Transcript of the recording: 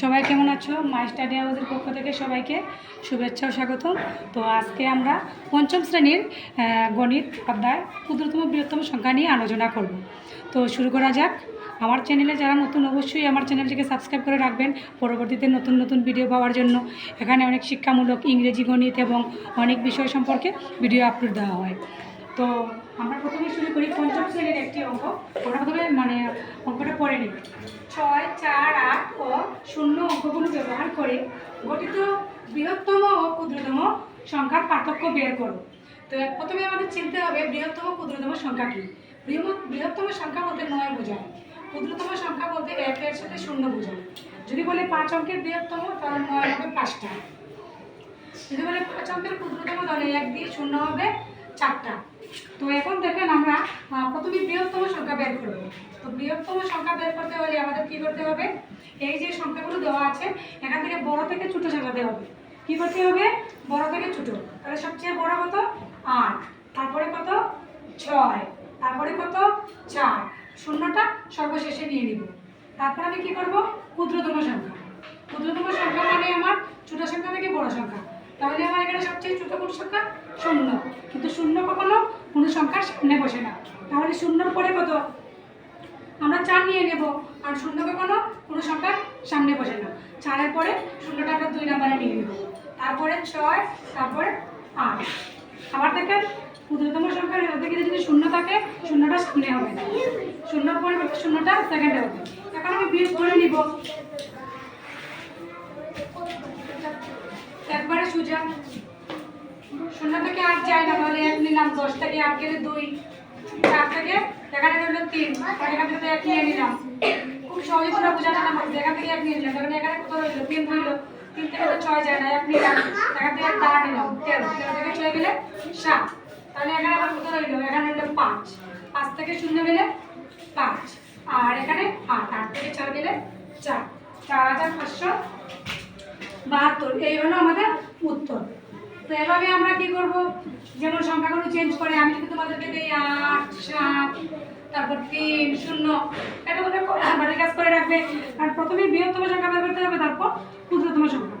সবাই কেমন আছো? মাই স্টাডি হাউসের পক্ষ থেকে সবাইকে শুভেচ্ছা ও স্বাগতম। তো আজকে আমরা পঞ্চম শ্রেণির গণিত অধ্যায় ক্ষুদ্রতম বৃহত্তম সংখ্যা নিয়ে আলোচনা করব। তো শুরু করা যাক। আমার চ্যানেলে যারা নতুন, অবশ্যই আমার চ্যানেলটিকে সাবস্ক্রাইব করে রাখবেন পরবর্তীতে নতুন নতুন ভিডিও পাওয়ার জন্য। এখানে অনেক শিক্ষামূলক ইংরেজি, গণিত এবং অনেক বিষয় সম্পর্কে ভিডিও আপলোড দেওয়া হয়। তো আমরা প্রথমে শুরু করি পঞ্চম শ্রেণির একটি অঙ্ক। ওটা প্রথমে মানে পড়ে ছয়, চার, আট ও শূন্য অঙ্কগুলো ব্যবহার করে গঠিত বৃহত্তম ও ক্ষুদ্রতম সংখ্যার পার্থক্য বের করো। তো প্রথমে আমাদের চিনতে হবে বৃহত্তম ক্ষুদ্রতম সংখ্যা কী? বৃহত্তম সংখ্যা বলতে নয় বোঝায়। ক্ষুদ্রতম সংখ্যা বলতে এক এর সাথে শূন্য বোঝায়। যদি বলে পাঁচ অঙ্কের বৃহত্তম, তাহলে নয় হবে পাঁচটা। যদি বলে পাঁচ অঙ্কের ক্ষুদ্রতম, তাহলে এক দিয়ে শূন্য হবে। চারটা। তো এখন দেখেন আমরা প্রথমে বৃহত্তম সংখ্যা বের করব। তো বৃহত্তম সংখ্যা বের করতে হলে আমাদের কি করতে হবে? এই যে সংখ্যাগুলো দেওয়া আছে, এখান থেকে বড় থেকে ছোট সাজাতে হবে। কি করতে হবে? বড় থেকে ছোট। তাহলে সবচেয়ে বড় কত? আট। তারপরে কত? ছয়। তারপরে কত? চার। শূন্যটা সর্বশেষে নিয়ে নিব। তারপর আমি কি করব? ক্ষুদ্রতম সংখ্যা। ক্ষুদ্রতম সংখ্যা মানে আমার ছোট সংখ্যা থেকে বড় সংখ্যা? তাহলে আমার এখানে সবচেয়ে ছোট কোন সংখ্যা? শূন্য। শূন্য কখনো? কোনো সংখ্যার সামনে বসে না। তাহলে শূন্যর পরে কত? আমরা চার নিয়ে নেব, আর শূন্য কখনো? কোনো সংখ্যার সামনে বসে না। চারের পরে শূন্যটা আমরা দুই নাম্বারে নিয়ে নেব। তারপরে ছয়, তারপরে আট। আবার দেখেন, ক্ষুদ্রতম সংখ্যার থেকে যদি শূন্য থাকে, শূন্যটা সামনে হবে শূন্যর পরিবর্তে শূন্যটা সেকেন্ডে হবে। এখন আমি বিয়োগ করে নিব। একবারে সুজা। শূন্য থেকে আট যায় না? তাহলে এক নিলাম, দশ থেকে আট গেলে দুই, চার থেকে, এখানে রইল তিন এখান থেকে এক নিয়ে নিলাম। খুব সহজে তোমরা বোঝানো না বলছে এখান থেকে এক নিয়ে নিলাম। তখন এখানে কত রইল? তিন রইল তিন থেকে তো ছয় যায় না, এক নিলাম। এখান থেকে তারা নিলাম, তেরো। তেরো থেকে ছয় গেলে সাত। তাহলে এখানে আবার কত রইল? এখানে রইল পাঁচ। পাঁচ থেকে শূন্য গেলে পাঁচ। আর এখানে আট। আট থেকে চার গেলে চার। চার হাজার পাঁচশো বাহাত্তর। এই হলো আমাদের তো এভাবে আমরা কি করব? যেন সংখ্যাগুলো চেঞ্জ করে। আমি যদি তোমাদেরকে দিই আট, সাত, তারপর তিন, শূন্য এটা তোমরা বাড়ির কাজ করে রাখবে। আর প্রথমে বৃহত্তম সংখ্যা বের করতে হবে, তারপর ক্ষুদ্রতম সংখ্যা।